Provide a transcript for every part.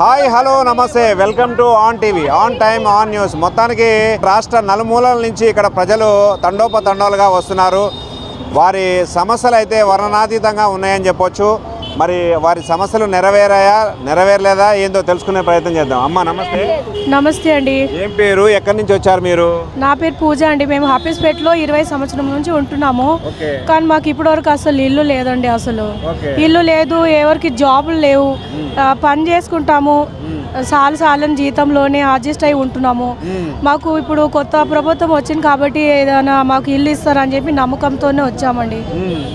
Hi hello నమస్తే. Welcome to on TV. On time on news. మొత్తానికి రాష్ట్ర నలుమూలల నుంచి ఇక్కడ ప్రజలు తండోపతండాలుగా వస్తున్నారు. వారి సమస్యలు అయితే వర్ణనాతీతంగా ఉన్నాయని చెప్పొచ్చు. మరి వారి సమస్యలు నెరవేరాయా? నెరవేరలేదా? ఏందో తెలుసుకునే ప్రయత్నం చేద్దాం. అమ్మ నమస్తే. నమస్తే అండి. ఏం పేరు? ఎక్కడి నుంచి వచ్చారు మీరు? నా పేరు పూజ అండి. మేము హాఫీస్పేటలో ఇరవై సంవత్సరం నుంచి ఉంటున్నాము. కానీ మాకు ఇప్పటివరకు అసలు ఇల్లు లేదండి అసలు. ఇల్లు లేదు ఎవరికి జాబులు లేవు. పని చేసుకుంటాము. సాలు సాలని జీతంలోనే అడ్జస్ట్ అయి ఉంటున్నాము. మాకు ఇప్పుడు కొత్త ప్రభుత్వం వచ్చింది కాబట్టి ఏదైనా మాకు ఇల్లు ఇస్తారని చెప్పి నమ్మకంతోనే వచ్చామండి.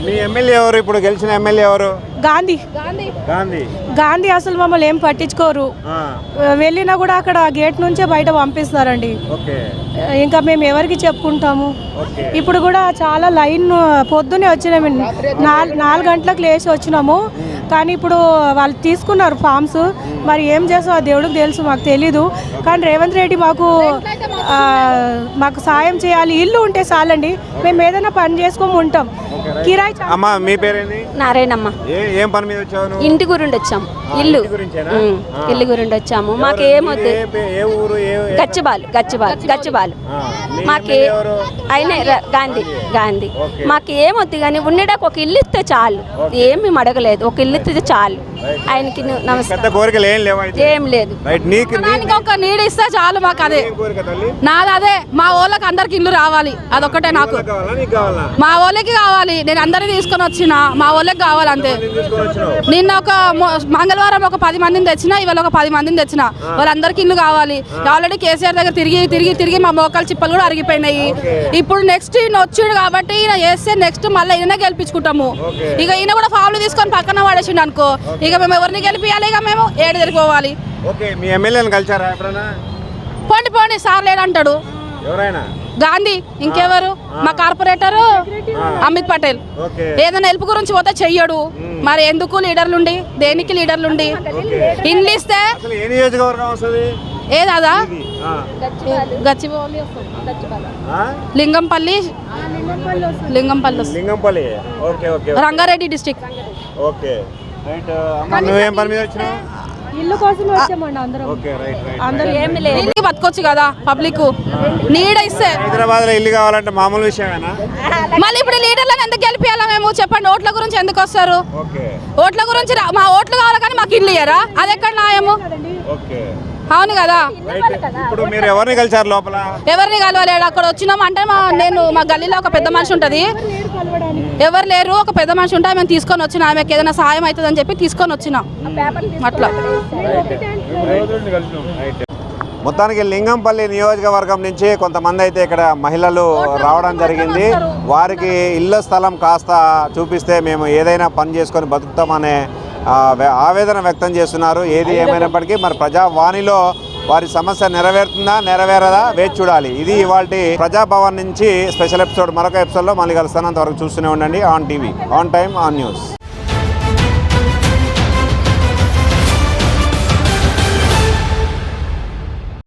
మీ ఎమ్మెల్యే ఎవరు? ఇప్పుడు గెలిచిన ఎమ్మెల్యే ఎవరు? గాంధీ గాంధీ. గాంధీ. అసలు మమ్మల్ని ఏం పట్టించుకోరు. వెళ్ళినా కూడా అక్కడ గేట్ నుంచే బయట పంపిస్తారండి ఓకే. ఇంకా మేము ఎవరికి చెప్పుకుంటాము? ఓకే. ఇప్పుడు కూడా చాలా లైన్ పొద్దునే వచ్చినాము. నాలుగు నాలుగు గంటలకు లేచి వచ్చినాము. కానీ ఇప్పుడు వాళ్ళు తీసుకున్నారు ఫామ్స్. మరి ఏం చేస్తాం ఆ దేవుడికి తెలుసు మాకు తెలీదు. కానీ రేవంత్ రెడ్డి మాకు మాకు సాయం చేయాలి. ఇల్లు ఉంటే చాలండి. మేము ఏదైనా పని చేసుకొని ఉంటాం. కిరాయి అమ్మ మీ పేరేంటి నారాయణమ్మ. ఏ ఏం పని మీద వచ్చావు? ఇంటి గురుండి వచ్చాము. ఇల్లు. ఇల్లు గురుండి వచ్చాము. మాకు? ఏమొద్దు గచ్చిబాలు గచ్చిబాలు గచ్చిబాలు. మాకు? అయినా గాంధీ గాంధీ. మాకు ఏమొద్దు కానీ ఉండడానికి ఒక ఇల్లు ఇస్తే చాలు. ఏం మేము అడగలేదు ఒక ఇల్లు ఇస్తే చాలు. ఆయనకి ను- పెద్ద నమస్కారం. కోరికలు ఏం లేదు. రైట్ నీకు ఒక నీడ ఇస్తే చాలు మాకు అదే. నాది అదే మా వాళ్ళకి అందరికి ఇల్లు రావాలి. అదొక్కటే నాకు. మా వాళ్ళకి కావాలి. నేను అందరిని తీసుకొని వచ్చిన మా వాళ్ళకి కావాలి అంతే. నిన్న ఒక మంగళవారం ఒక పది మందిని తెచ్చిన ఇవాళ ఒక పది మందిని తెచ్చిన. వాళ్ళందరికీ ఇల్లు కావాలి. ఆల్రెడీ కేసీఆర్ దగ్గర తిరిగి తిరిగి తిరిగి మా మోకాలు చిప్పలు కూడా అరిగిపోయినాయి. ఇప్పుడు నెక్స్ట్ ఈయన వచ్చిండు కాబట్టి ఈయన వేస్తే నెక్స్ట్ మళ్ళీ ఈయన గెలిపించుకుంటాము. ఇక ఈయన కూడా ఫామ్లు తీసుకొని పక్కన పడేసిండు అనుకో. ఇక మేము ఎవరిని గెలిపియాలి ఇక మేము ఏడు తిరిగిపోవాలి ఓకే మీ ఎమ్మెల్యేని కలిసారా ఎప్పుడైనా పోండి పోండి సార్ లేడంటాడు ఎవరైనా? గాంధీ ఇంకెవరు? మా కార్పొరేటర్ అమిత్ పటేల్. ఓకే. ఏదైనా హెల్ప్ గురించి పోతే చెయ్యడు. మరి ఎందుకు లీడర్లుండి? దేనికి లీడర్లుండి? ఇండ్లు ఇస్తే అసలు ఏ నియోజకవర్గం వస్తుంది? ఏదాదా. గచ్చిబౌలి ఆ? లింగంపల్లి. లింగంపల్లి వస్తుంది. Lingampally okay okay Rangareddy district okay. Right అమ్మ నువ్వేం పని మీద వచ్చినావు? ఇల్లు కోసం వచ్చామండి అందరం. ఓకే రైట్ రైట్ అందరూ ఏమి లేదు ఇల్లు బతకొచ్చు కదా పబ్లిక్. నీడ ఇస్తే. హైదరాబాద్లో ఇల్లు కావాలంటే మామూలు విషయమేనా? మళ్ళీ ఇప్పుడు లీడర్లను ఎందుకు గెలిపియాలా మేము? చెప్పండి ఓట్ల గురించి ఎందుకు వస్తారు? ఓకే. ఓట్ల గురించి రా- మా ఓట్లు కావాలి కానీ మాకు ఇల్లు ఇయ్యరా? అది ఎక్కడ న్యాయము? ఓకే. అవును కదా. ఇప్పుడు మీరు ఎవరిని కలిసారు లోపల? ఎవరిని కలవలేడు? అక్కడ వచ్చినాం అంటే మా నేను మా గల్లీలో ఒక పెద్ద మనిషి ఉంటుంది. ఎవరు లేరు ఒక పెద్ద మనిషి ఉంటే ఆమె తీసుకొని వచ్చిన ఆమెకి ఏదైనా సాయం అవుతుంది అని చెప్పి తీసుకొని వచ్చిన. అట్లా. మొత్తానికి లింగంపల్లి నియోజకవర్గం నుంచి కొంతమంది అయితే ఇక్కడ మహిళలు రావడం జరిగింది. వారికి ఇళ్ళ స్థలం కాస్త చూపిస్తే మేము ఏదైనా పని చేసుకొని బతుకుతామనే ఆవేదన వ్యక్తం చేస్తున్నారు. ఏది ఏమైనప్పటికీ మరి ప్రజావాణిలో వారి సమస్య నెరవేరుతుందా నెరవేరదా వేచి చూడాలి. ఇది ఇవాళ ప్రజాభవన్ నుంచి స్పెషల్ ఎపిసోడ్ మరొక ఎపిసోడ్లో మళ్ళీ కలుస్తాను అంతవరకు చూస్తూనే ఉండండి. On TV on time on news.